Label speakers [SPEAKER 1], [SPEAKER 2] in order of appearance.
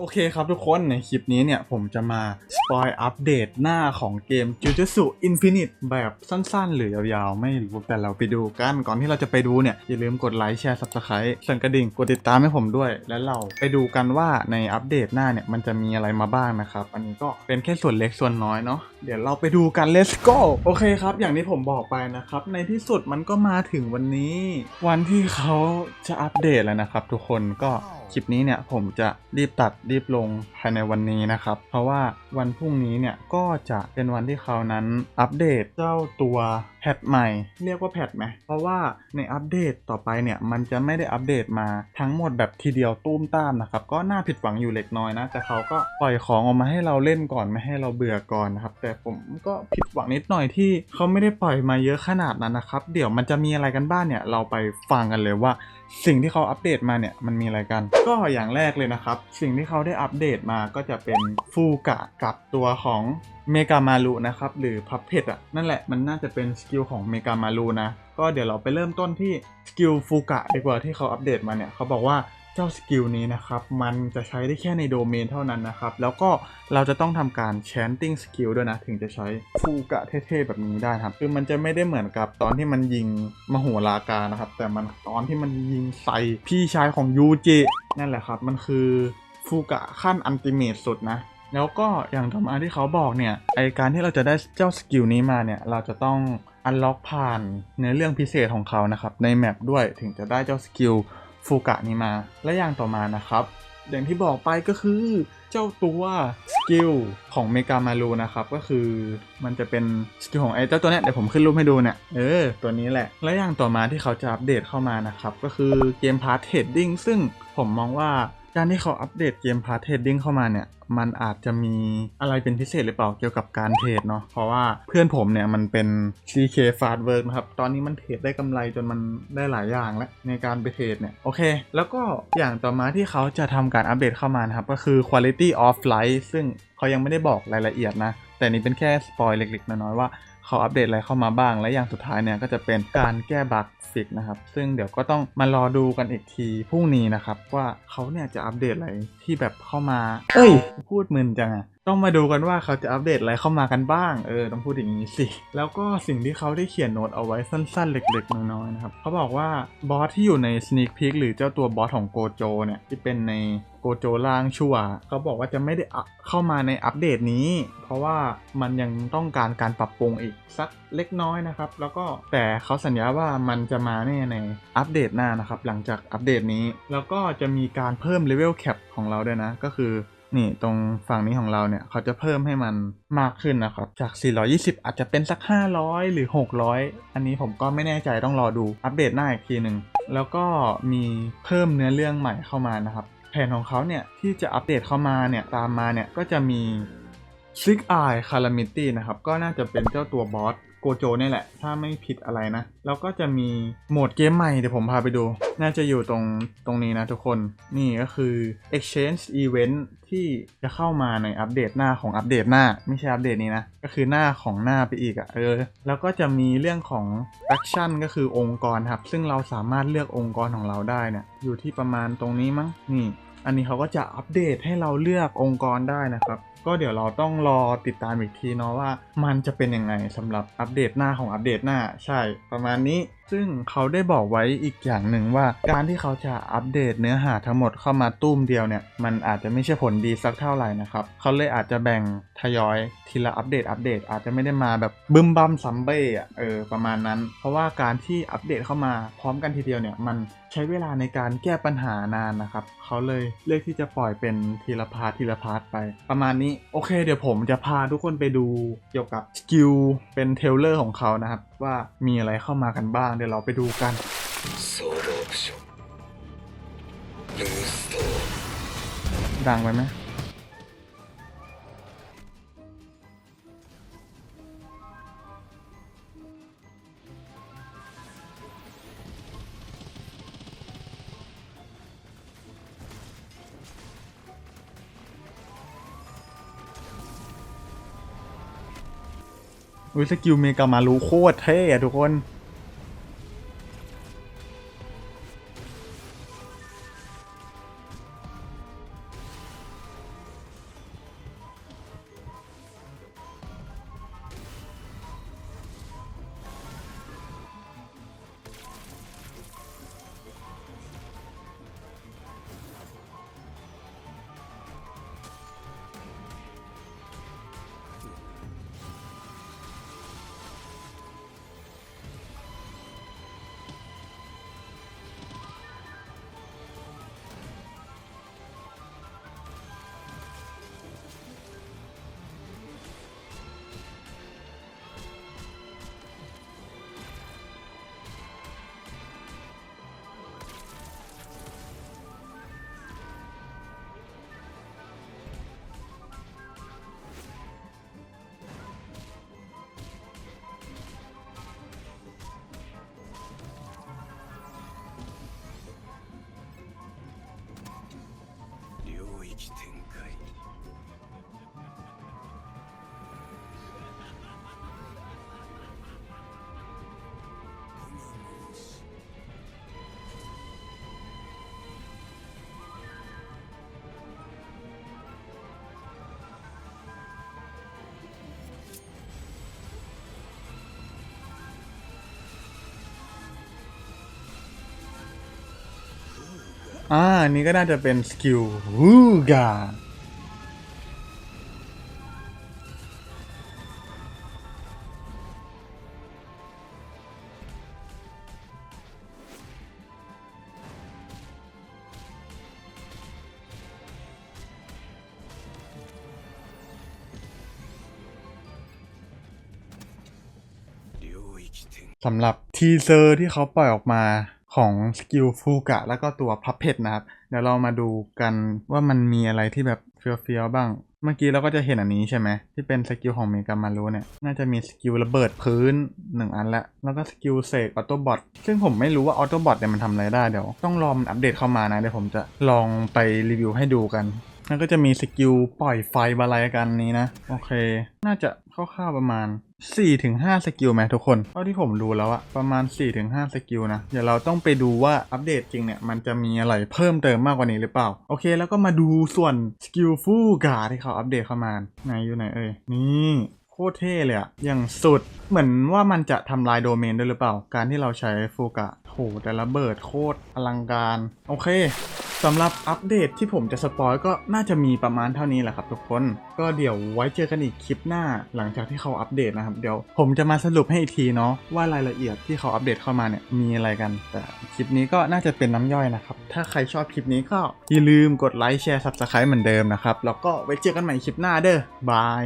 [SPEAKER 1] โอเคครับทุกคนในคลิปนี้เนี่ย ผมจะมาสปอยอัปเดตหน้าของเกม Jujutsu Infinite แบบสั้นๆ หรือยาวๆ ไม่รู้แต่เราไปดูกัน ก่อนที่เราจะไปดูเนี่ย อย่าลืมกดไลค์แชร์ Subscribe สั่นกระดิ่งกดติดตามให้ผมด้วย และเราไปดูกันว่าในอัปเดตหน้าเนี่ย มันจะมีอะไรมาบ้างนะครับ อันนี้ก็เป็นแค่ส่วนเล็กส่วนน้อยเนาะเดี๋ยวเราไปดูกัน let's go โอเคครับ อย่างที่ผมบอกไปนะครับ ในที่สุดมันก็มาถึงวันนี้ วันที่เขาจะอัปเดตแล้วนะครับ ทุกคนก็ คลิปนี้เนี่ยผมจะรีบตัดรีบลงภายในวันนี้นะครับ เพราะว่าวันพรุ่งนี้เนี่ยก็จะเป็นวันที่เขานั้นอัปเดตเจ้าตัวแพทใหม่ เรียกว่าแพทไหมเพราะว่าในอัปเดตต่อไปเนี่ยมันจะไม่ได้อัปเดตมาทั้งหมดแบบทีเดียวตุ้มตามนะครับก็น่าผิดหวังอยู่เล็กน้อยนะ แต่เขาก็ปล่อยของออกมาให้เราเล่นก่อนไม่ให้เราเบื่อก่อนนะครับ แต่ผมก็ผิดหวังนิดหน่อยที่เขาไม่ได้ปล่อยมาเยอะขนาดนั้นนะครับ เดี๋ยวมันจะมีอะไรกันบ้างเนี่ยเราไปฟังกันเลยว่า สิ่งที่เขาอัปเดตมาเนี่ยมันมีอะไรกันก็อย่างแรกเลยนะครับ สิ่งที่เขาได้อัปเดตมาก็จะเป็นฟูกะกับตัวของเมกามารุนะครับ หรือพับเพดอะนั่นแหละมันน่าจะเป็นสกิลของเมกามารุนะ ก็เดี๋ยวเราไปเริ่มต้นที่สกิลฟูกะดีกว่าที่เขาอัปเดตมาเนี่ย เขาบอกว่า เจ้าสกิลนี้นะครับ มันจะใช้ได้แค่ในโดเมนเท่านั้นนะครับ แล้วก็เราจะต้องทำการ chanting skill ด้วยนะ ถึงจะใช้ฟูกะเท่ๆแบบนี้ได้ครับ คือมันจะไม่ได้เหมือนกับตอนที่มันยิงมโหรากานะครับ แต่มันตอนที่มันยิงใส่พี่ชายของยูจินั่นแหละครับ มันคือฟูกะขั้นอันติเมตสุดนะแล้วก็อย่างต่อมาที่เขาบอกเนี่ยไอการที่เราจะได้เจ้าสกิลนี้มาเนี่ย เราจะต้องอันล็อกผ่านในเรื่องพิเศษของเขานะครับ ในแมปด้วยถึงจะได้เจ้าสกิล ฟูกะนี้มา และอย่างต่อมานะครับ อย่างที่บอกไปก็คือเจ้าตัวสกิลของเมกามารูนะครับ ก็คือมันจะเป็นสกิลของไอ้เจ้าตัวเนี้ยเดี๋ยวผมขึ้นรูปให้ดูเนี่ยเออตัวนี้แหละ และอย่างต่อมาที่เขาจะอัปเดตเข้ามานะครับ ก็คือเกมพาร์ทเทรดดิ้งซึ่งผมมองว่า การที่เขาอัปเดตเกมพาร์ทเทรดดิ้งเข้ามาเนี่ย มันอาจจะมีอะไรเป็นพิเศษหรือเปล่าเกี่ยวกับการเทรดเนาะเพราะว่าเพื่อนผมเนี่ยมันเป็น CK Fast Work นะครับ ตอนนี้มันเทรดได้กำไรจนมันได้หลายอย่างแล้วในการไปเทรดเนี่ย โอเค แล้วก็อย่างต่อมาที่เขาจะทำการอัปเดตเข้ามานะครับ ก็คือ Quality of Life ซึ่งเขายังไม่ได้บอกรายละเอียดนะแต่นี่เป็นแค่สปอยเล็กๆน้อยๆว่า เขาอัปเดตอะไรเข้ามาบ้าง และอย่างสุดท้ายเนี่ยก็จะเป็นการแก้บั๊กฟิกนะครับ ซึ่งเดี๋ยวก็ต้องมารอดูกันอีกทีพรุ่งนี้นะครับว่าเขาเนี่ยจะอัปเดตอะไร ที่แบบเข้ามาเอ้ย พูดมึนจังอะต้องมาดูกันว่าเขาจะอัปเดตอะไรเข้ามากันบ้าง เออ ต้องพูดอย่างนี้สิ แล้วก็สิ่งที่เขาได้เขียนโน้ตเอาไว้สั้นๆ เล็กๆ น้อยๆ นะครับ เขาบอกว่าบอสที่อยู่ใน Sneak Peek หรือเจ้าตัวบอสของโกโจเนี่ย ที่เป็นในโกโจล่างชั่ว เขาบอกว่าจะไม่ได้อะเข้ามาในอัปเดตนี้ เพราะว่ามันยังต้องการการปรับปรุงอีกสักเล็กน้อยนะครับ แล้วก็แต่เขาสัญญาว่ามันจะมาแน่ในอัปเดตหน้านะครับ หลังจากอัปเดตนี้ แล้วก็จะมีการเพิ่มเลเวลแคป ของเราด้วยนะ ก็คือนี่ตรงฝั่งนี้ของเราเนี่ยเขาจะเพิ่มให้มันมากขึ้นนะครับ จาก 420 อาจจะเป็นสัก 500 หรือ 600 อันนี้ผมก็ไม่แน่ใจต้องรอดูอัปเดตหน้าอีกทีหนึ่งแล้วก็มีเพิ่มเนื้อเรื่องใหม่เข้ามานะครับ แผนของเขาเนี่ยที่จะอัปเดตเข้ามาเนี่ยตามมาเนี่ยก็จะมี Six Eye Calamity นะครับ ก็น่าจะเป็นเจ้าตัวบอส โกโจนี่แหละ ถ้าไม่ผิดอะไรนะ แล้วก็จะมีโหมดเกมใหม่เดี๋ยวผมพาไปดู น่าจะอยู่ตรงตรงนี้นะทุกคน นี่ก็คือ Exchange Event ที่จะเข้ามาในอัปเดตหน้าของอัปเดตหน้า ไม่ใช่อัปเดตนี้นะ ก็คือหน้าของหน้าไปอีกอะ่ะ เออ แล้วก็จะมีเรื่องของ action ก็คือองค์กรครับ ซึ่งเราสามารถเลือกองค์กรของเราได้เนี่ยอยู่ที่ประมาณตรงนี้มั้ง นี่ อันนี้เขาก็จะอัปเดตให้เราเลือกองค์กรได้นะครับ ก็เดี๋ยวเราต้องรอติดตามอีกทีเนาะว่า มันจะเป็นยังไงสำหรับอัปเดตหน้าของอัปเดตหน้าใช่ประมาณนี้ ซึ่งเขาได้บอกไว้อีกอย่างหนึ่งว่า การที่เขาจะอัปเดตเนื้อหาทั้งหมดเข้ามาตุ้มเดียวเนี่ย มันอาจจะไม่ใช่ผลดีสักเท่าไหร่นะครับเขาเลยอาจจะแบ่งทยอยทีละอัปเดตอัปเดตอาจจะไม่ได้มาแบบบึมบัมซัมเบ้อะเออประมาณนั้น เพราะว่าการที่อัปเดตเข้ามาพร้อมกันทีเดียวเนี่ยมันใช้เวลาในการแก้ปัญหานานนะครับ เขาเลยเลือกที่จะปล่อยเป็นทีละพาร์ททีละพาร์ทไป ประมาณนี้ โอเค เดี๋ยวผมจะพาทุกคนไปดูเกี่ยวกับสกิลเป็นเทเลอร์ของเขานะครับ ว่ามีอะไรเข้ามากันบ้าง เดี๋ยวเราไปดูกันดังไปไหม อุ้ยสกิลเมกามารูโคตรเท่อะทุกคน อ่านี่ก็น่าจะเป็นสกิลวูกาสำหรับทีเซอร์ที่เขาปล่อยออกมา ของสกิลฟูกะแล้วก็ตัวพับเพ t นะครับ เดี๋ยวเรามาดูกันว่ามันมีอะไรที่แบบเฟี้ยวๆบ้าง เมื่อกี้เราก็จะเห็นอันนี้ใช่ไหมที่เป็นสกิลของเมกามารุเนี่ย น่าจะมีสกิลระเบิดพื้น 1 อันละ แล้วก็สกิลเสกออโต้บอทซึ่งผมไม่รู้ว่าออโต้บอทเนี่ยมันทำอะไรได้เดี๋ยว ต้องรอมันอัปเดตเข้ามานะเดี๋ยวผมจะลองไปรีวิวให้ดูกันแล้วก็จะมีสกิลปล่อยไฟบาลายกันนี้นะ โอเค น่าจะคร่าวๆประมาณ 4-5สกิลไหมทุกคนเท่าที่ผมดูแล้วอะประมาณ4-5สกิลนะเดี๋ยวเราต้องไปดูว่าอัปเดตจริงเนี่ย มันจะมีอะไรเพิ่มเติมมากกว่านี้หรือเปล่า โอเค แล้วก็มาดูส่วนสกิลฟูกาที่เขาอัปเดตเข้ามาไหนอยู่ไหนเอ่ยนี่โคตรเท่เลยอะอย่างสุด เหมือนว่ามันจะทำลายโดเมนด้วยหรือเปล่า การที่เราใช้ฟูกะโหแต่ละเบิดโคตรอลังการ โอเค สำหรับอัปเดตที่ผมจะสปอยก็น่าจะมีประมาณเท่านี้แหละครับทุกคน ก็เดี๋ยวไว้เจอกันอีกคลิปหน้าหลังจากที่เขาอัปเดตนะครับ เดี๋ยวผมจะมาสรุปให้อีกทีเนาะว่ารายละเอียดที่เขาอัปเดตเข้ามาเนี่ยมีอะไรกัน แต่คลิปนี้ก็น่าจะเป็นน้ำย่อยนะครับ ถ้าใครชอบคลิปนี้ก็อย่าลืมกดไลค์แชร์ subscribe เหมือนเดิมนะครับ แล้วก็ไว้เจอกันใหม่คลิปหน้าเด้อบาย